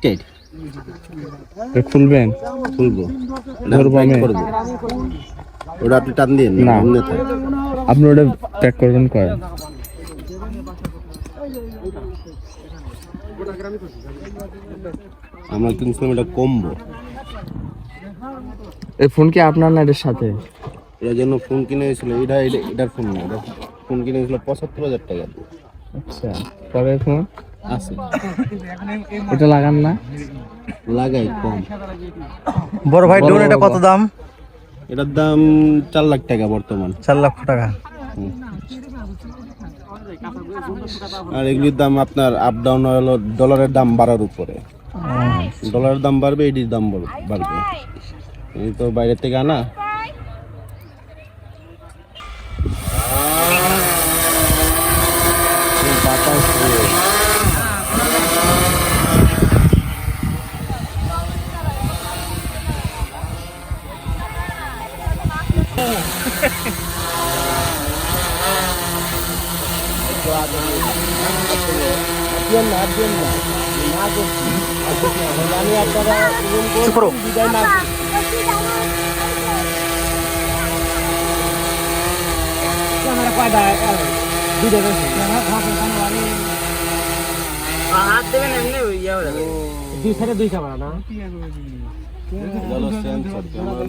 State খুলবেন? খুলবো। ধরবো আমি। করব ওটা আপনি টান দিয়ে না। আপনি ওটা প্যাক করবেন করেন আমরা কিনছিলাম এটা কমবো এই ফোন কি আপনার না এটার সাথে? এটার জন্য ফোন কিনে হয়েছিল এটা এটা- এটার ফোন না এটা ফোন কিনে হয়েছিল পঁচাত্তর হাজার টাকা। আচ্ছা পরে ফোন আছে। এটা লাগান না। লাগাই কম। বড় ভাই ড্রোন এটা কত দাম? এটার দাম চার লাখ টাকা বর্তমান। চার লক্ষ টাকা। আর এগুলির দাম আপনার আপ ডাউন হলো ডলারের দাম বাড়ার উপরে। ডলারের দাম বাড়বে এটির দাম বাড়- বাড়বে। এই তো বাইরে থেকে আনা। এই বাতাস দিয়ে। চুপ করো চলো, sensor, camera